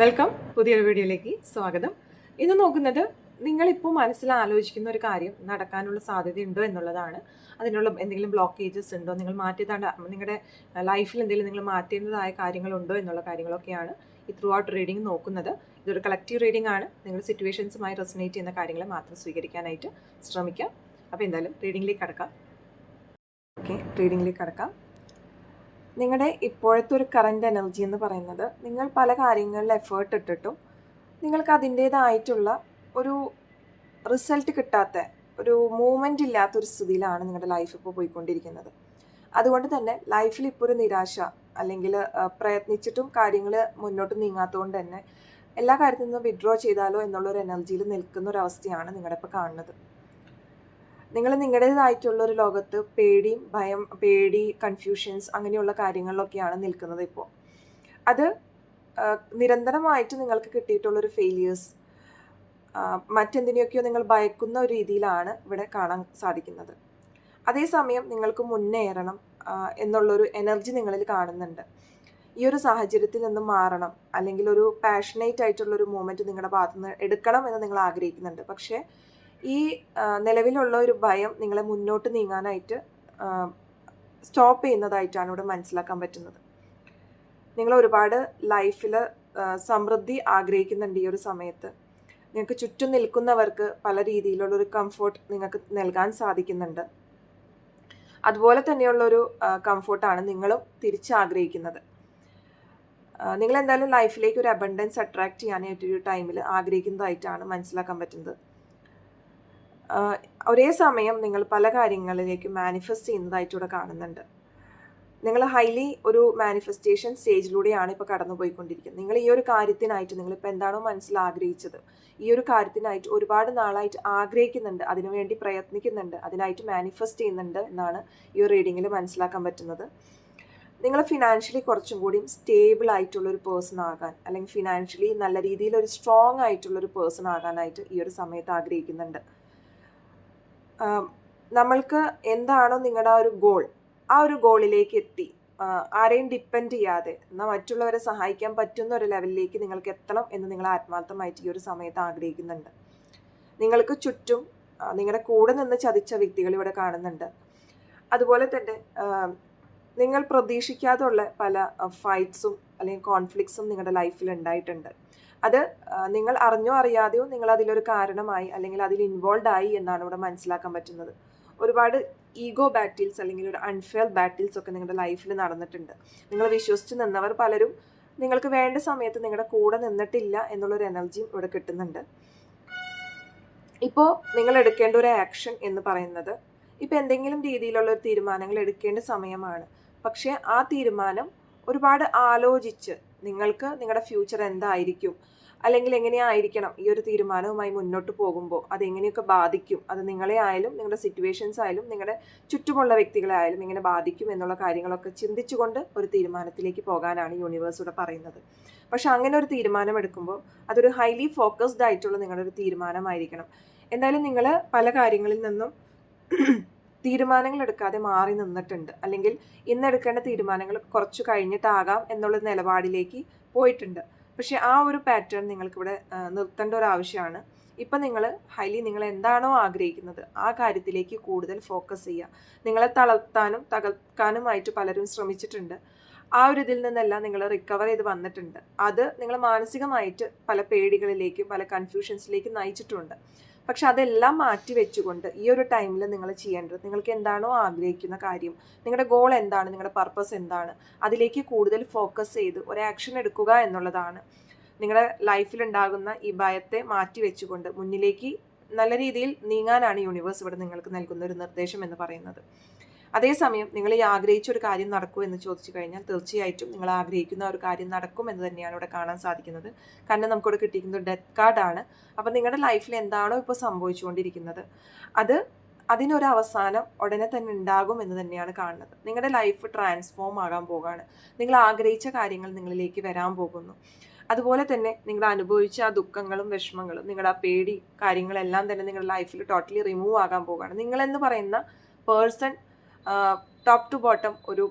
Welcome. പുതിയൊരു വീഡിയോയിലേക്ക് സ്വാഗതം. ഇന്ന് നോക്കുന്നത് നിങ്ങളിപ്പോൾ മനസ്സിൽ ആലോചിക്കുന്ന ഒരു കാര്യം നടക്കാനുള്ള സാധ്യത ഉണ്ടോ എന്നുള്ളതാണ്. അതിനുള്ള എന്തെങ്കിലും ബ്ലോക്കേജസ് ഉണ്ടോ? നിങ്ങൾ മാറ്റിയതാണ്ട് നിങ്ങളുടെ ലൈഫിൽ എന്തെങ്കിലും നിങ്ങൾ മാറ്റേണ്ടതായ കാര്യങ്ങളുണ്ടോ എന്നുള്ള കാര്യങ്ങളൊക്കെയാണ് ഈ ത്രൂ ഔട്ട് റീഡിംഗ് നോക്കുന്നത്. ഇതൊരു കളക്റ്റീവ് റീഡിംഗ് ആണ്. നിങ്ങൾ സിറ്റുവേഷൻസുമായി റെസനേറ്റ് ചെയ്യുന്ന കാര്യങ്ങളെ മാത്രം സ്വീകരിക്കാനായിട്ട് ശ്രമിക്കാം. അപ്പോൾ എന്തായാലും റീഡിങ്ങിലേക്ക് കടക്കാം. ഓക്കെ റീഡിങ്ങിലേക്ക് കടക്കാം. നിങ്ങളുടെ ഇപ്പോഴത്തെ ഒരു കറന്റ് എനർജി എന്ന് പറയുന്നത് നിങ്ങൾ പല കാര്യങ്ങളിൽ എഫേർട്ട് ഇട്ടിട്ടും നിങ്ങൾക്ക് അതിന്റേതായിട്ടുള്ള ഒരു റിസൾട്ട് കിട്ടാത്ത ഒരു മൂവ്മെന്റ് ഇല്ലാത്തൊരു സ്ഥിതിയിലാണ് നിങ്ങളുടെ ലൈഫ് ഇപ്പോൾ പോയിക്കൊണ്ടിരിക്കുന്നത്. അതുകൊണ്ട് തന്നെ ലൈഫിൽ ഇപ്പോൾ ഒരു നിരാശ അല്ലെങ്കിൽ പ്രയത്നിച്ചിട്ടും കാര്യങ്ങൾ മുന്നോട്ട് നീങ്ങാത്തതുകൊണ്ട് തന്നെ എല്ലാ കാര്യത്തിൽ നിന്നും വിഡ്രോ ചെയ്താലോ എന്നുള്ളൊരു എനർജിയിൽ നിൽക്കുന്ന ഒരു അവസ്ഥയാണ് നിങ്ങളുടെ ഇപ്പോൾ കാണുന്നത്. നിങ്ങൾ നിങ്ങളുടേതായിട്ടുള്ള ഒരു ലോകത്ത് പേടിയും ഭയം പേടി കൺഫ്യൂഷൻസ് അങ്ങനെയുള്ള കാര്യങ്ങളിലൊക്കെയാണ് നിൽക്കുന്നത് ഇപ്പോൾ. അത് നിരന്തരമായിട്ട് നിങ്ങൾക്ക് കിട്ടിയിട്ടുള്ളൊരു ഫെയിലിയേഴ്സ് മറ്റെന്തിനെയൊക്കെയോ നിങ്ങൾ ഭയക്കുന്ന ഒരു രീതിയിലാണ് ഇവിടെ കാണാൻ സാധിക്കുന്നത്. അതേസമയം നിങ്ങൾക്ക് മുന്നേറണം എന്നുള്ളൊരു എനർജി നിങ്ങളിൽ കാണുന്നുണ്ട്. ഈ ഒരു സാഹചര്യത്തിൽ നിന്ന് മാറണം അല്ലെങ്കിൽ ഒരു പാഷനേറ്റ് ആയിട്ടുള്ള ഒരു മൂമെന്റ് നിങ്ങളുടെ ഭാഗത്തുനിന്ന് എടുക്കണം എന്ന് നിങ്ങൾ ആഗ്രഹിക്കുന്നുണ്ട്. പക്ഷേ ഈ നിലവിലുള്ള ഒരു ഭയം നിങ്ങളെ മുന്നോട്ട് നീങ്ങാനായിട്ട് സ്റ്റോപ്പ് ചെയ്യുന്നതായിട്ടാണ് ഇവിടെ മനസ്സിലാക്കാൻ പറ്റുന്നത്. നിങ്ങൾ ഒരുപാട് ലൈഫിൽ സമൃദ്ധി ആഗ്രഹിക്കുന്നുണ്ട് ഈ ഒരു സമയത്ത്. നിങ്ങൾക്ക് ചുറ്റും നിൽക്കുന്നവർക്ക് പല രീതിയിലുള്ള ഒരു കംഫോർട്ട് നിങ്ങൾക്ക് നൽകാൻ സാധിക്കുന്നുണ്ട്. അതുപോലെ തന്നെയുള്ളൊരു കംഫോർട്ടാണ് നിങ്ങളും തിരിച്ച് ആഗ്രഹിക്കുന്നത് നിങ്ങൾ എന്തായാലും ലൈഫിലേക്ക് ഒരു അബണ്ടൻസ് അട്രാക്ട് ചെയ്യാനായിട്ട് ഒരു ടൈമിൽ ആഗ്രഹിക്കുന്നതായിട്ടാണ് മനസ്സിലാക്കാൻ പറ്റുന്നത്. ഒരേ സമയം നിങ്ങൾ പല കാര്യങ്ങളിലേക്ക് മാനിഫെസ്റ്റ് ചെയ്യുന്നതായിട്ട് ഇവിടെ കാണുന്നുണ്ട്. നിങ്ങൾ ഹൈലി ഒരു മാനിഫെസ്റ്റേഷൻ സ്റ്റേജിലൂടെയാണ് ഇപ്പോൾ കടന്നു പോയിക്കൊണ്ടിരിക്കുന്നത് നിങ്ങൾ ഈ ഒരു കാര്യത്തിനായിട്ട് നിങ്ങളിപ്പോൾ എന്താണോ മനസ്സിൽ ആഗ്രഹിച്ചത് ഈ ഒരു കാര്യത്തിനായിട്ട് ഒരുപാട് നാളായിട്ട് ആഗ്രഹിക്കുന്നുണ്ട് അതിനുവേണ്ടി പ്രയത്നിക്കുന്നുണ്ട് അതിനായിട്ട് മാനിഫെസ്റ്റ് ചെയ്യുന്നുണ്ട് എന്നാണ് ഈ ഒരു റീഡിങ്ങിൽ മനസ്സിലാക്കാൻ പറ്റുന്നത്. നിങ്ങൾ ഫിനാൻഷ്യലി കുറച്ചും കൂടി സ്റ്റേബിൾ ആയിട്ടുള്ള ഒരു പേഴ്സൺ ആകാൻ അല്ലെങ്കിൽ ഫിനാൻഷ്യലി നല്ല രീതിയിൽ ഒരു സ്ട്രോങ് ആയിട്ടുള്ള ഒരു പേഴ്സൺ ആകാനായിട്ട് ഈ ഒരു സമയത്ത് ആഗ്രഹിക്കുന്നുണ്ട്. നമ്മൾക്ക് എന്താണോ നിങ്ങളുടെ ആ ഒരു ഗോൾ ആ ഒരു ഗോളിലേക്ക് എത്തി. ആരെയും ഡിപ്പെൻഡ് ചെയ്യാതെ എന്നാൽ മറ്റുള്ളവരെ സഹായിക്കാൻ പറ്റുന്ന ഒരു ലെവലിലേക്ക് നിങ്ങൾക്ക് എത്തണം എന്ന് നിങ്ങൾ ആത്മാർത്ഥമായിട്ട് ഈ ഒരു സമയത്ത് ആഗ്രഹിക്കുന്നുണ്ട്. നിങ്ങൾക്ക് ചുറ്റും നിങ്ങളുടെ കൂടെ നിന്ന് ചതിച്ച വ്യക്തികൾ ഇവിടെ കാണുന്നുണ്ട്. അതുപോലെ തന്നെ നിങ്ങൾ പ്രതീക്ഷിക്കാതുള്ള പല ഫൈറ്റ്സും അല്ലെങ്കിൽ കോൺഫ്ലിക്ട്സും നിങ്ങളുടെ ലൈഫിൽ ഉണ്ടായിട്ടുണ്ട്. അത് നിങ്ങൾ അറിഞ്ഞോ അറിയാതെയോ നിങ്ങൾ അതിലൊരു കാരണമായി അല്ലെങ്കിൽ അതിൽ ഇൻവോൾവ് ആയി എന്നാണ് ഇവിടെ മനസ്സിലാക്കാൻ പറ്റുന്നത്. ഒരുപാട് ഈഗോ ബാറ്റിൽസ് അല്ലെങ്കിൽ ഒരു അൺഫെയർ ബാറ്റിൽസ് ഒക്കെ നിങ്ങളുടെ ലൈഫിൽ നടന്നിട്ടുണ്ട്. നിങ്ങൾ വിശ്വസിച്ച് നിന്നവർ പലരും നിങ്ങൾക്ക് വേണ്ട സമയത്ത് നിങ്ങളുടെ കൂടെ നിന്നിട്ടില്ല എന്നുള്ളൊരു എനർജിയും ഇവിടെ കിട്ടുന്നുണ്ട്. ഇപ്പോൾ നിങ്ങൾ എടുക്കേണ്ട ഒരു ആക്ഷൻ എന്ന് പറയുന്നത് ഇപ്പോൾ എന്തെങ്കിലും രീതിയിലുള്ള ഒരു തീരുമാനങ്ങൾ എടുക്കേണ്ട സമയമാണ്. പക്ഷേ ആ തീരുമാനം ഒരുപാട് ആലോചിച്ച് നിങ്ങൾക്ക് നിങ്ങളുടെ ഫ്യൂച്ചർ എന്തായിരിക്കും? അല്ലെങ്കിൽ എങ്ങനെയായിരിക്കണം ഈ ഒരു തീരുമാനവുമായി മുന്നോട്ട് പോകുമ്പോൾ അത് എങ്ങനെയൊക്കെ ബാധിക്കും? അത് നിങ്ങളെ ആയാലും നിങ്ങളുടെ സിറ്റുവേഷൻസ് ആയാലും നിങ്ങളുടെ ചുറ്റുമുള്ള വ്യക്തികളെ ആയാലും എങ്ങനെ ബാധിക്കും എന്നുള്ള കാര്യങ്ങളൊക്കെ ചിന്തിച്ചുകൊണ്ട് ഒരു തീരുമാനത്തിലേക്ക് പോകാനാണ് യൂണിവേഴ്സ് ഇവിടെ പറയുന്നത്. പക്ഷേ അങ്ങനെ ഒരു തീരുമാനം എടുക്കുമ്പോൾ അതൊരു ഹൈലി ഫോക്കസ്ഡ് ആയിട്ടുള്ള നിങ്ങളുടെ ഒരു തീരുമാനമായിരിക്കണം. എന്തായാലും നിങ്ങൾ പല കാര്യങ്ങളിൽ നിന്നും തീരുമാനങ്ങൾ എടുക്കാതെ മാറി നിന്നിട്ടുണ്ട്. അല്ലെങ്കിൽ ഇന്ന് എടുക്കേണ്ട തീരുമാനങ്ങൾ കുറച്ച് കഴിഞ്ഞിട്ടാകാം എന്നുള്ള നിലപാടിലേക്ക് പോയിട്ടുണ്ട്. പക്ഷെ ആ ഒരു പാറ്റേൺ നിങ്ങൾക്കിവിടെ നിർത്തേണ്ട ഒരു ആവശ്യമാണ്. ഇപ്പം നിങ്ങൾ ഹൈലി നിങ്ങൾ എന്താണോ ആഗ്രഹിക്കുന്നത് ആ കാര്യത്തിലേക്ക് കൂടുതൽ ഫോക്കസ് ചെയ്യുക. നിങ്ങളെ തളർത്താനും തകർക്കാനുമായിട്ട് പലരും ശ്രമിച്ചിട്ടുണ്ട്. ആ ഒരു ഇതിൽ നിന്നെല്ലാം നിങ്ങൾ റിക്കവർ ചെയ്ത് വന്നിട്ടുണ്ട്. അത് നിങ്ങൾ മാനസികമായിട്ട് പല പേടികളിലേക്കും പല കൺഫ്യൂഷൻസിലേക്കും നയിച്ചിട്ടുണ്ട്. പക്ഷെ അതെല്ലാം മാറ്റി വെച്ചുകൊണ്ട് ഈ ഒരു ടൈമിൽ നിങ്ങൾ ചെയ്യേണ്ടത് നിങ്ങൾക്ക് എന്താണോ ആഗ്രഹിക്കുന്ന കാര്യം നിങ്ങളുടെ ഗോൾ എന്താണ് നിങ്ങളുടെ പർപ്പസ് എന്താണ് അതിലേക്ക് കൂടുതൽ ഫോക്കസ് ചെയ്ത് ഒരു ആക്ഷൻ എടുക്കുക എന്നുള്ളതാണ്. നിങ്ങളുടെ ലൈഫിലുണ്ടാകുന്ന ഈ ഭയത്തെ മാറ്റി വെച്ചുകൊണ്ട് മുന്നിലേക്ക് നല്ല രീതിയിൽ നീങ്ങാനാണ് യൂണിവേഴ്സ് ഇവിടെ നിങ്ങൾക്ക് നൽകുന്ന ഒരു നിർദ്ദേശം എന്ന് പറയുന്നത്. അതേസമയം നിങ്ങൾ ഈ ആഗ്രഹിച്ച ഒരു കാര്യം നടക്കൂ എന്ന് ചോദിച്ചു കഴിഞ്ഞാൽ തീർച്ചയായിട്ടും നിങ്ങൾ ആഗ്രഹിക്കുന്ന ഒരു കാര്യം നടക്കും എന്ന് തന്നെയാണ് ഇവിടെ കാണാൻ സാധിക്കുന്നത്. കാരണം നമുക്കിവിടെ കിട്ടിയിരിക്കുന്നത് ഡെത്ത് കാർഡാണ് അപ്പം നിങ്ങളുടെ ലൈഫിൽ എന്താണോ ഇപ്പോൾ സംഭവിച്ചുകൊണ്ടിരിക്കുന്നത്. അത് അതിനൊരു അവസാനം ഉടനെ തന്നെ ഉണ്ടാകും എന്ന് തന്നെയാണ് കാണുന്നത്. നിങ്ങളുടെ ലൈഫ് ട്രാൻസ്ഫോം ആകാൻ പോകുകയാണ് നിങ്ങൾ ആഗ്രഹിച്ച കാര്യങ്ങൾ നിങ്ങളിലേക്ക് വരാൻ പോകുന്നു. അതുപോലെ തന്നെ നിങ്ങൾ അനുഭവിച്ച ആ ദുഃഖങ്ങളും വിഷമങ്ങളും നിങ്ങളുടെ ആ പേടി കാര്യങ്ങളെല്ലാം തന്നെ നിങ്ങളുടെ ലൈഫിൽ ടോട്ടലി റിമൂവ് ആകാൻ പോകുകയാണ് നിങ്ങളെന്ന് പറയുന്ന പേഴ്സൺ ടോപ്പ് ടു ബോട്ടം ഒരു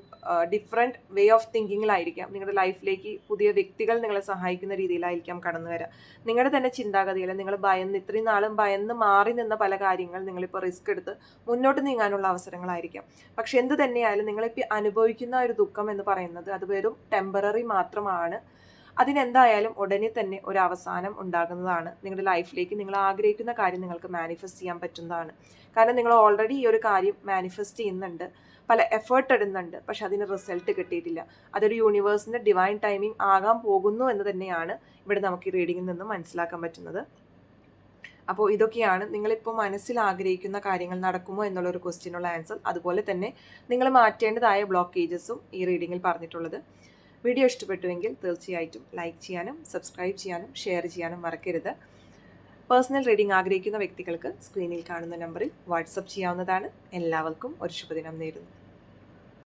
ഡിഫറെന്റ് വേ ഓഫ് തിങ്കിങ്ങിലായിരിക്കാം നിങ്ങളുടെ ലൈഫിലേക്ക് പുതിയ വ്യക്തികൾ നിങ്ങളെ സഹായിക്കുന്ന രീതിയിലായിരിക്കാം കടന്നു വരിക നിങ്ങളുടെ തന്നെ ചിന്താഗതിയിൽ നിങ്ങൾ ഭയന്ന് ഇത്രയും നാളും ഭയന്ന് മാറി നിന്ന പല കാര്യങ്ങൾ നിങ്ങളിപ്പോൾ റിസ്ക് എടുത്ത് മുന്നോട്ട് നീങ്ങാനുള്ള അവസരങ്ങളായിരിക്കാം. പക്ഷെ എന്ത് തന്നെയായാലും നിങ്ങളിപ്പോൾ അനുഭവിക്കുന്ന ഒരു ദുഃഖം എന്ന് പറയുന്നത് അത് വെറും ടെമ്പററി മാത്രമാണ്. അതിനെന്തായാലും ഉടനെ തന്നെ ഒരു അവസാനം ഉണ്ടാകുന്നതാണ് നിങ്ങളുടെ ലൈഫിലേക്ക് നിങ്ങൾ ആഗ്രഹിക്കുന്ന കാര്യം നിങ്ങൾക്ക് മാനിഫെസ്റ്റ് ചെയ്യാൻ പറ്റുന്നതാണ്. കാരണം നിങ്ങൾ ഓൾറെഡി ഈ ഒരു കാര്യം മാനിഫെസ്റ്റ് ചെയ്യുന്നുണ്ട് പല എഫേർട്ട് ഇടുന്നുണ്ട് പക്ഷെ അതിന് റിസൾട്ട് കിട്ടിയിട്ടില്ല. അതൊരു യൂണിവേഴ്സിന്റെ ഡിവൈൻ ടൈമിംഗ് ആകാൻ പോകുന്നു എന്ന് തന്നെയാണ് ഇവിടെ നമുക്ക് ഈ റീഡിങ്ങിൽ നിന്ന് മനസ്സിലാക്കാൻ പറ്റുന്നത്. അപ്പോൾ ഇതൊക്കെയാണ് നിങ്ങളിപ്പോൾ മനസ്സിൽ ആഗ്രഹിക്കുന്ന കാര്യങ്ങൾ നടക്കുമോ എന്നുള്ളൊരു ക്വസ്റ്റ്യനുള്ള ആൻസർ അതുപോലെ തന്നെ നിങ്ങൾ മാറ്റേണ്ടതായ ബ്ലോക്കേജസും ഈ റീഡിങ്ങിൽ പറഞ്ഞിട്ടുള്ളത്. വീഡിയോ ഇഷ്ടപ്പെട്ടുവെങ്കിൽ തീർച്ചയായിട്ടും ലൈക്ക് ചെയ്യാനും സബ്സ്ക്രൈബ് ചെയ്യാനും ഷെയർ ചെയ്യാനും മറക്കരുത്. പേഴ്സണൽ റീഡിംഗ് ആഗ്രഹിക്കുന്ന വ്യക്തികൾക്ക് സ്ക്രീനിൽ കാണുന്ന നമ്പറിൽ വാട്സപ്പ് ചെയ്യാവുന്നതാണ്. എല്ലാവർക്കും ഒരു ശുഭദിനം നേരുന്നു.